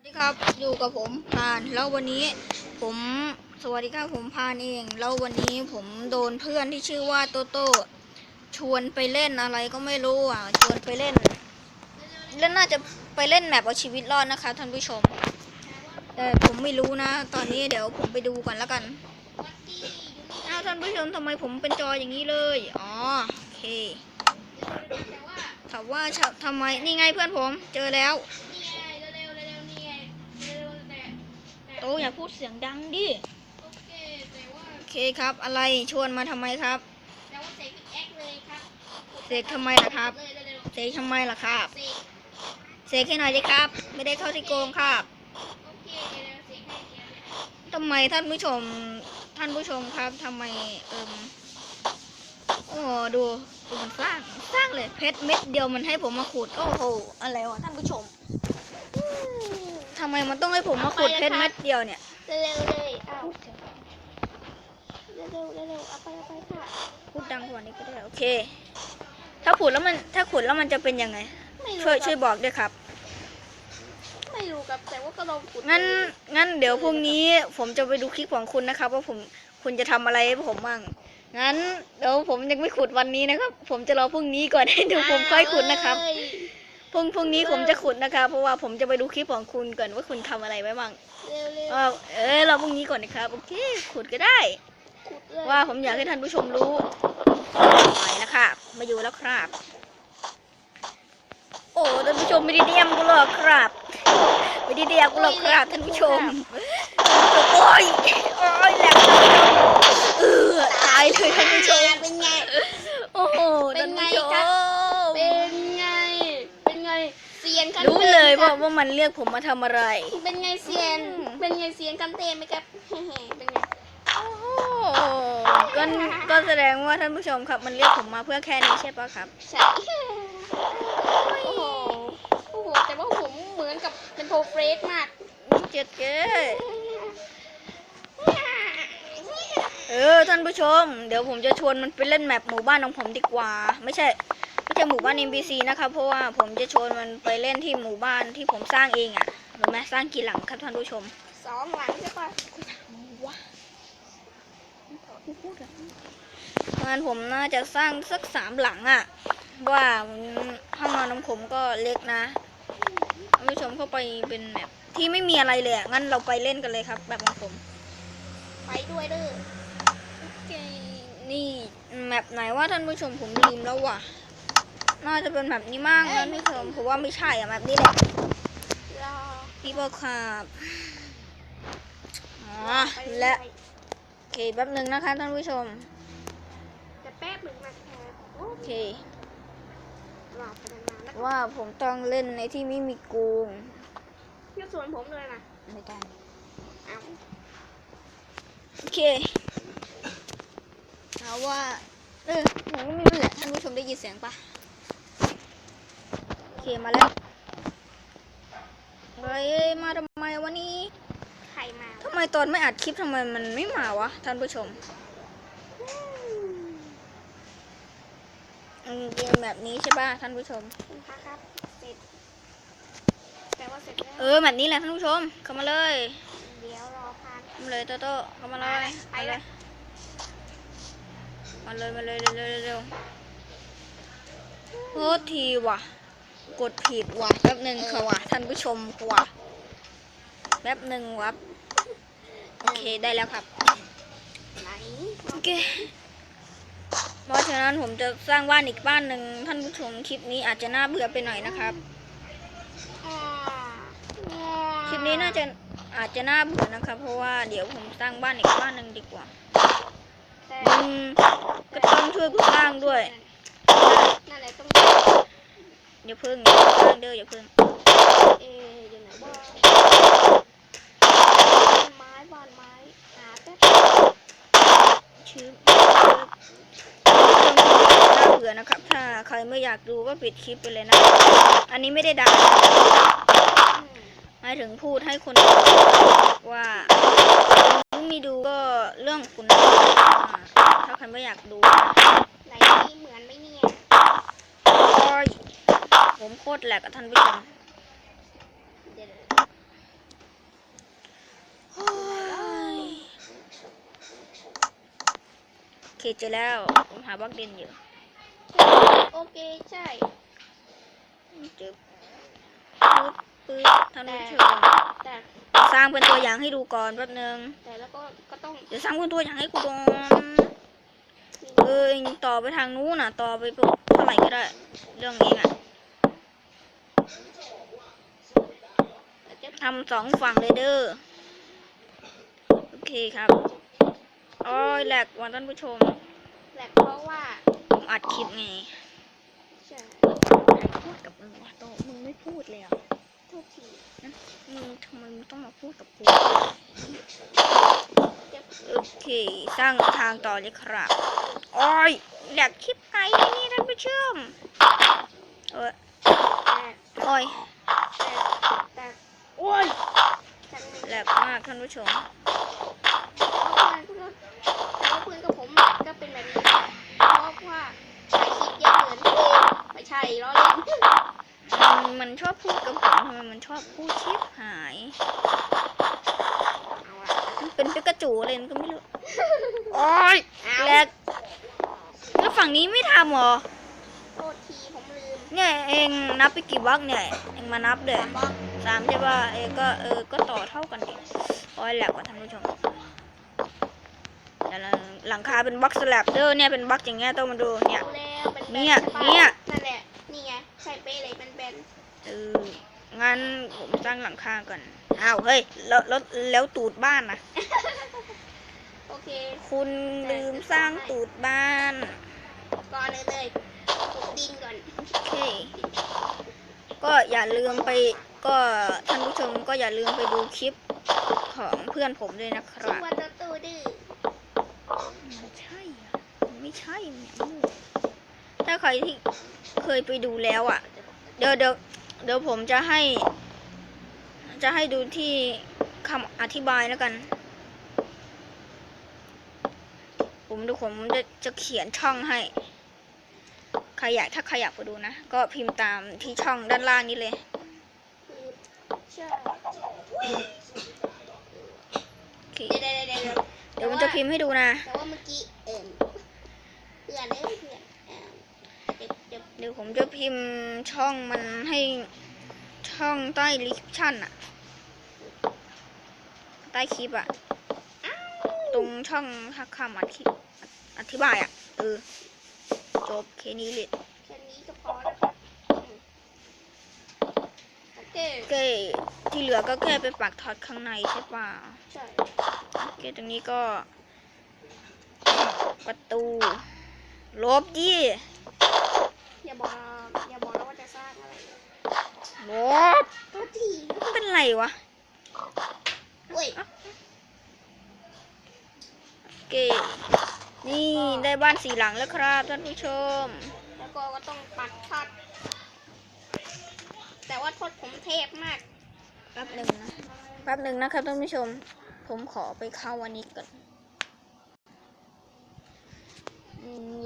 สวัสดีครับอยู่กับผมพานแล้ววันนี้ผมสวัสดีครับผมพานเองแล้ววันนี้ผมโดนเพื่อนที่ชื่อว่าโตโต้ชวนไปเล่นอะไรก็ไม่รู้อะชวนไปเล่นแล้วน่าจะไปเล่นแมปเอาชีวิตรอดนะคะท่านผู้ชม แต่ผมไม่รู้นะ ตอนนี้เดี๋ยวผมไปดูก่อนแล้วกันอ้าวท่านผู้ชมทำไมผมเป็นจออย่างนี้เลยอ๋อโอเคถามว่าทำไมนี่ไงเพื่อนผมเจอแล้ว โตอย่าพูดเสียงดังดิ โอเค แต่ว่าโอเคครับ อะไรชวนมาทำไมครับ แต่ว่าเสกพิกแอคเลยครับเสกทำไมล่ะครับ เลยเร็วเสกทำไมล่ะครับ ๆเสกเสกให้หน่อยดิครับ ไม่ได้เข้าที่โกงครับโอเคเร็วๆเสกให้เดียวทำไมท่านผู้ชม ท่านผู้ชมครับทำไมเอิมโอ้ดูดูมันสร้างสร้างเลยเพชรเม็ดเดียวมันให้ผมมาขุดโอ้โหอะไรวะท่านผู้ชมอืม ทำไมมันต้องให้ผมมาขุดเพชรเม็ดเดียวเนี่ย เร็วๆเลยอ้าวเร็วๆเร็วๆเอาไปเอาไปค่ะพูดดังกว่านี้ก็ได้โอเค ถ้าขุดแล้วมันถ้าขุดแล้วมันจะเป็นยังไง ไม่รู้ช่วยครับช่วยบอกด้วยครับ ไม่รู้ครับแต่ว่าก็ลองขุดงั้นงั้นเดี๋ยวพรุ่งนี้ผมจะไปดูคลิปของคุณนะครับ ว่าผมคุณจะทำอะไรให้ผมบ้างงั้นเดี๋ยวผมยังไม่ขุดวันนี้นะครับ ผมจะรอพรุ่งนี้ก่อน เดี๋ยวผมค่อยขุดนะครับ เอ้ย พรุ่งพรุ่งนี้ผมจะขุดนะครับเพราะว่าผมจะไปดูคลิปของคุณก่อนว่าคุณทำอะไรไว้บ้างเร็วว่าเออรอพรุ่งนี้ก่อนนะครับโอเคขุดก็ได้ๆขุดเลยว่าผมอยากให้ท่านผู้ชมรู้ไปนะครับ มาอยู่แล้วครับ โอ้ท่านผู้ชมไม่ได้เดียมกูหรอกครับไม่ได้เดียมกูหรอกครับท่านผู้ชมโอ้ยโอ้ยแหลกเออตายเลยท่านผู้ชมเป็นไง โอ้โหเป็ท่านนไงผู้ชครับมเป็นไงเป็นไงเซียนกันรู้เลยว่าว่ามันเรียกผมมาทำอะไร เป็นไงเซียนอืมเป็นไงเซียนกันเต้นไหมครับเป็นไง โอ้โหก็ก็แสดงว่าท่านผู้ชมครับ มันเรียกผมมาเพื่อแค่นี้ใช่ปะครับ ใช่โอ้โห โอ้โห แต่ว่าผมเหมือนกับเป็นโปรเฟสมาก เจ็ดเก้เออท่านผู้ชม เดี๋ยวผมจะชวนมันไปเล่นแมปหมู่บ้านของผมดีกว่า ไม่ใช่ ไม่ใช่หมู่บ้าน NPC นะครับ เพราะว่าผมจะชวนมันไปเล่นที่หมู่บ้านที่ผมสร้างเองอะ่ะรู้ไหมสร้างกี่หลังครับท่านผู้ชมสองหลังใช่ปะงานผมน่าจะสร้างสักสามหลังอะ่ะว่าห้องนอนของผมก็เล็กนะท่านผู้ชมเข้าไปเป็นแบบที่ไม่มีอะไรเลยอะงั้นเราไปเล่นกันเลยครับ แบบของผม ไปด้วยเด้อโอเคนี่แมปไหนว่าท่านผู้ชมผมลืมแล้วว่ะ น่าจะเป็นแบบนี้มากนะท่านผู้ชมผมว่าไม่ใช่อะแมปนี้แหละรอพี่บอกครับอ๋อและโอเคแป๊บหนึ่งนะคะท่านผู้ชมจะแป๊บหนึ่งนะครับโอ้โอเครอไปนานๆแล้วว่าผมต้องเล่นในที่ไม่มีโกงเที่ยวสวนผมเลยนะไม่ได้เอาโอเคเอาว่า เออผมก็ไม่รู้แหละท่านผู้ชมได้ยินเสียงปะโอ เคมาแล้วเฮ้ยมาทำไมวันนี้ใครมาทำไมตอนไม่อัดคลิปทำไมมันไม่มาวะท่านผู้ชมอืมเกมแบบนี้ใช่ปะท่านผู้ชม คุณพระครับเสร็จแต่ว่าเสร็จแล้วเออแบบนี้แหละท่านผู้ชม เข้ามาเลยเดี๋ยวรอพานเข้ามาเลยโตโต้เข้ามาเลยไปเลย มาเลยมาเลยเร็วเร็วเร็วเร็วโทษทีว่ะ กดผิดว่ะแป๊บหนึ่งค่ะว่ะท่านผู้ชมว่ะแป๊บหนึ่งวับโอเคได้แล้วครับไหนโอเคเพราะฉะนั้นผมจะสร้างบ้านอีกบ้านหนึ่งท่านผู้ชมคลิปนี้อาจจะน่าเบื่อไปหน่อยนะครับอ่าคลิปนี้น่าจะอาจจะน่าเบื่อนะครับ เพราะว่าเดี๋ยวผมสร้างบ้านอีกบ้านหนึ่งดีกว่าแต่อืมก็ต้องช่วยผู้สร้างด้วยนั่นแหละต้อง อย่าเพิ่งอย่าพิ่งเด้ออย่าเพิ่งเออยู่ไหนบ้างบ้านไม้บ้านไม้หาแป๊บชื่อน่าเบื่อนะครับ ถ้าใครไม่อยากดูก็ปิดคลิปไปเลยนะ อันนี้ไม่ได้ด่าอืมหมายถึงพูดให้คนว่าไม่ดูก็เรื่องคุณถ้าใครไม่อยากดู ตรแหลกอะท่านผู้ชมโอเคเจอแล้ว ผมหาบล็อกดินอยู่ โอเค ใช่จึ๊บปึ๊บท่านผู้ชมแต่สร้างเป็นตัวอย่างให้ดูก่อนแป๊บนึง แต่แล้วก็ก็ต้องเดี๋ยวสร้างเป็นตัวอย่างให้กูดูเออต่อไปทางนู้นน่ะ ต่อไปเท่าไหร่ก็ได้ เรื่องนี้อะ ทำสองฝั่งเลยเด้อโอเคครับโอ้ยแหลกว่ะท่านผู้ชมแหลกเพราะว่าผมอัดคลิปไงใช่ใครพูดกับมึงวะโตมึงไม่พูดเลยอะทุกทีมึงทำไมมึงต้องมาพูดกับกูจะโอเค สร้างทางต่อเลยครับโอ้ยแหลกคลิปไกลนี่ท่านผู้ชมเออแต่โอ้ยแต่แต่ โอ้ยแต่ไม่แหลกมากท่านผู้ชมเพราะเพื่อนก็แต่ว่าเพื่อนกับผมก็เป็นแบบนี้เพราะว่าถ่ายคลิปเยอะเกินไม่ใช่ล้อเล่นมันมันชอบพูดกับผมทำไมมันชอบพูดชิบหายเอาอะมันเป็นปิกาจูอะไรมันก็ไม่รู้โอ้ยเอาแหลกแล้วฝั่งนี้ไม่ทำเหรอโทษทีผมลืมเนี่ยเองนับไปกี่บล็อกเนี่ยเองมานับเด้อสามบล็อก สามใช่ป่ะเองก็เออก็ต่อเท่ากันดิโอ้ยแหลกว่ะท่านผู้ชมแต่ละหลังคาเป็นบล็อกสลับเด้อเนี่ยเป็นบล็อกอย่างเงี้ยต้องมาดูเนี่ยดูแล้วเป็นแบเนี่ยใช่ปะเนี่ยนั่นแหละนี่ไงใช่เป๊ะเลยเป็นแบนเอองั้นผมสร้างหลังคาก่อนอ้าวเฮ้ยแล้วแล้วแล้วตูดบ้านนะโอเคคุณลืมสร้างตูดบ้านก่อนเลยเลยปลูกดินก่อนโอเคก็อย่าลืมไป ก็ท่านผู้ชมก็อย่าลืมไปดูคลิปของเพื่อนผมด้วยนะครับว่าตัวตูดื้อมันใช่อะมันไม่ใช่เนี่ยถ้าใครที่เคยไปดูแล้วอะ เดี๋ยวเดี๋ยวเดี๋ยวผมจะให้ จะให้ดูที่คำอธิบายแล้วกัน ผมดูผมจะจะเขียนช่องให้ ใครอยากถ้าใครอยากไปดูนะ ก็พิมพ์ตามที่ช่องด้านล่างนี้เลย ใช่โอเคเดี๋ยวเดี๋ยวเดี๋ยวเดี๋ยวเดี๋ยวมันจะพิมพ์ให้ดูนะ แต่ว่าเมื่อกี้เอิ่มเพื่อนเอ้ยเพื่อนอ่าเดี๋ยวเดี๋ยวเดี๋ยวผมจะพิมพ์ช่องมันให้ช่องใต้ลิคชั่นอะใต้คลิปอะตรงช่องทักคำอธิอธิบายอะเออจบแค่นี้เลย แค่นี้ก็พอนะครับอืมโอ เคเก้ที่เหลือก็แค่ไปปักท็อตข้างในใช่ป่ะใช่โอเคตรงนี้ก็ ประตู ลบดิอย่าบอกอย่าบอกนะว่าจะสร้างอะไรลบตัวทีมันเป็นไรวะเว้ยโอเคนี่ได้บ้านสี่หลังแล้วครับท่านผู้ชม แล้วก็ก็ต้องปักทอด แต่ว่าทดผมเทพมากแป๊บหนึ่งนะแป๊บหนึ่งนะครับท่านผู้ชม ผมขอไปเข้าวันนี้ก่อน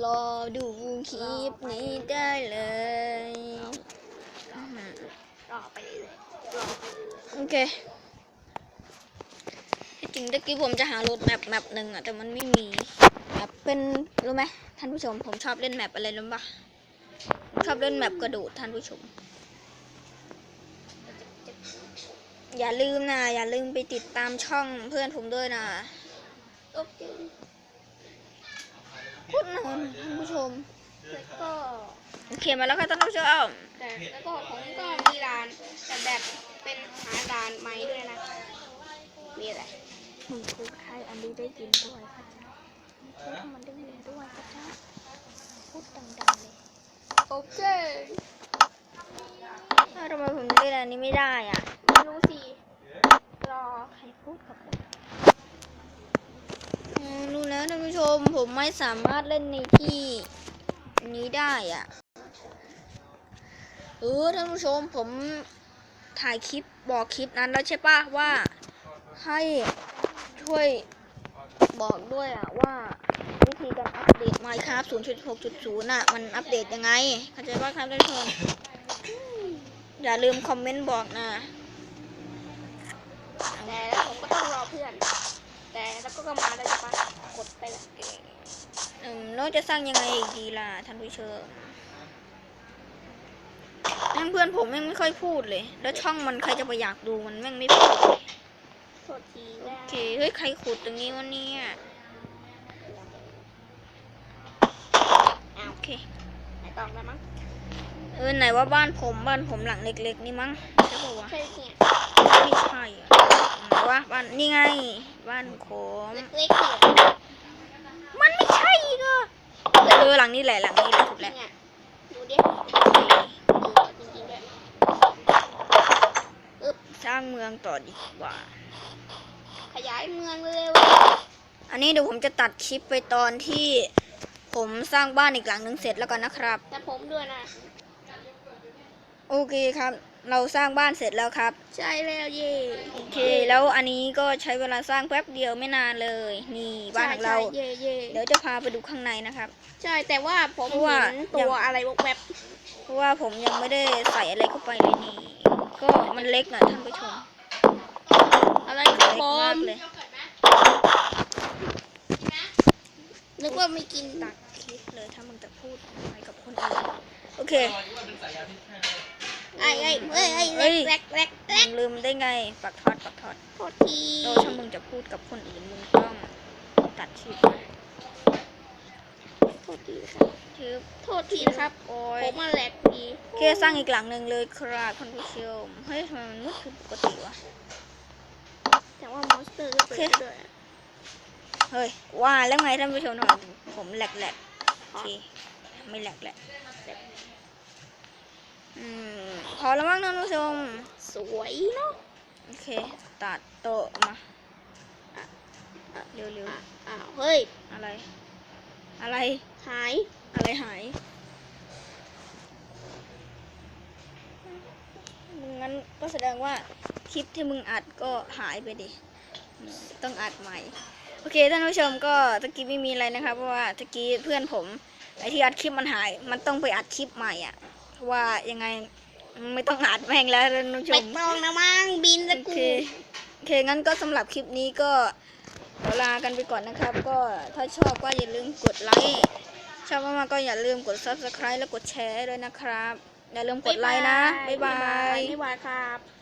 รอดูคลิปนี้ได้เลยรอไปเลยโอเคจริงตะกี้ผมจะหารถแมปแมปหนึ่งอะแต่มันไม่มีแมปเป็นรู้ไหมท่านผู้ชมผมชอบเล่นแมปอะไรรู้ปะชอบเล่นแมปกระโดดท่านผู้ชม อย่าลืมนะอย่าลืมไปติดตามช่องเพื่อนผมด้วยนะโอเคพูดหนอนท่านผู้ชม แล้วก็โอเคมาแล้วค่ะท่านผู้ชมแต่แล้วก็ผมก็มีร้านแต่แบบเป็นหาร้านใหม่ด้วยนะ มีอะไรมึงพูดให้อันนี้ได้ยินด้วยพระเจ้าพูดให้มันได้ยินด้วยพระเจ้าพูดดังๆเลย โอเค อ้าทำไมผมเล่นอันนี้ไม่ได้อะไม่รู้สิ รอใครพูดกับผมอืมรู้แล้วท่านผู้ชมผมไม่สามารถเล่นในที่นี้ได้อะเออท่านผู้ชมผมถ่ายคลิปบอกคลิปนั้นแล้วใช่ปะว่าให้ช่วยบอกด้วยอะว่า วิธีการอัปเดต Minecraft 0.6.0น่ะ มันอัปเดตยังไง เข้าใจป่ะครับท่านผู้ชม อย่าลืมคอมเมนต์บอกนะ แต่แล้วผมก็ต้องรอเพื่อน แต่แล้วก็ก็มาแล้วจะปะกดไปละโอืมเราจะสร้างยังไงอีกดีล่ะท่านผู้ชมแม่งเพื่อนผมแม่งไม่ค่อยพูดเลย แล้วช่องมันใครจะไปอยากดูมันแม่งไม่พูดเลยโทษทีโอนะเคเฮ้ยใครขุดตรงนี้วะเนี่ยอ้าวโอเคไม่ ต้องแล้วมั้งเออไหนว่าบ้านผมบ้านผมหลังเล็กๆนี่มั้งใช่ป่าวะใช่เนี่ยไม่ใช่อะไหนวะบ้านนี่ไง บ้านผมเล็กๆเนี่ยมันไม่ใช่อีก็เออหลังนี้แหละหลังนี้แหละถูกจริแล้วงอะดูดิเออจริงๆด้วยอึ๊บสร้างเมืองต่อดีกว่า ขยายเมืองเร็วอันนี้เดี๋ยวผมจะตัดคลิปไปตอนที่ ผมสร้างบ้านอีกหลังหนึ่งเสร็จแล้วกันนะครับ แต่ผมด้วยนะ โอเคครับ เราสร้างบ้านเสร็จแล้วครับ ใช่แล้วเย่โอเค แล้วอันนี้ก็ใช้เวลาสร้างแป๊บเดียวไม่นานเลย นี่บ้านของเรา ใช่ใช่เย่เย่เดี๋ยวจะพาไปดูข้างในนะครับ ใช่แต่ว่าผมเพราะว่า เห็นตัวอะไรวแวบเพราะว่าผมยังไม่ได้ใส่อะไรเข้าไปเลยนี่ ก็มันเล็กนะท่านผู้ชมๆอะไรครับเล็กผมากเลย นึกว่าไม่กินตัดคลิปเลยถ้ามึงจะพูดอะไรกับคนอื่นโอเคไอ้ไอ้เอ้ยไอ้เฮ้เล็ยกเล็กเล็กมึเล็งกลืมได้ไงปักทอดปักทอดโทษทีโดยถ้ามึงจะพูดกับคนอื่นมึงต้องตัดคลิปโทษทีครับชื่อโทษทีนะครับโอ้ผยมมาแหลกดีเคสร้างอีกหลังหนึ่งเลยครับท่านผู้ชมเฮ้ยทำไมมันมืดผิดปกติวะแต่ว่ามอนสเตอร์ก็เปิดได้ด้วย เฮ้ยว่าแล้วไงท่านผู้ชมทำไมผมแหลกแหลกๆโอเคไม่แหลกแหลกอืมพอแล้วมั้งท่านผู้ชมสวยเนาะโอเค ตัดโต๊ะมาเร็วอะอ้าวเฮ้ยๆอะไร อะไร หาย อะไรหายมึงงั้นก็แสดงว่าคลิปที่มึงอัดก็หายไปดิอืมต้องอัดใหม่ โอเคท่านผู้ชมก็ตะกี้ไม่มีอะไรนะครับเพราะว่าตะกี้เพื่อนผมไอที่อัดคลิปมันหาย มันต้องไปอัดคลิปใหม่อะเพราะว่ายังไงไม่ต้องอัดแม่งแล้วท่านผู้ชไม่ม ต้องนะมั้งบินตะโอกูเคโอเค งั้นก็สำหรับคลิปนี้ก็ขอลากันไปก่อนนะครับ ก็ถ้าชอบก็อย่าลืมกดไลค์ ชอบมากๆก็อย่าลืมกด subscribe และกดแชร์ด้วยนะครับ อย่าลืมกดไลค์นะ บ๊ายบาย บ๊ายบายครับ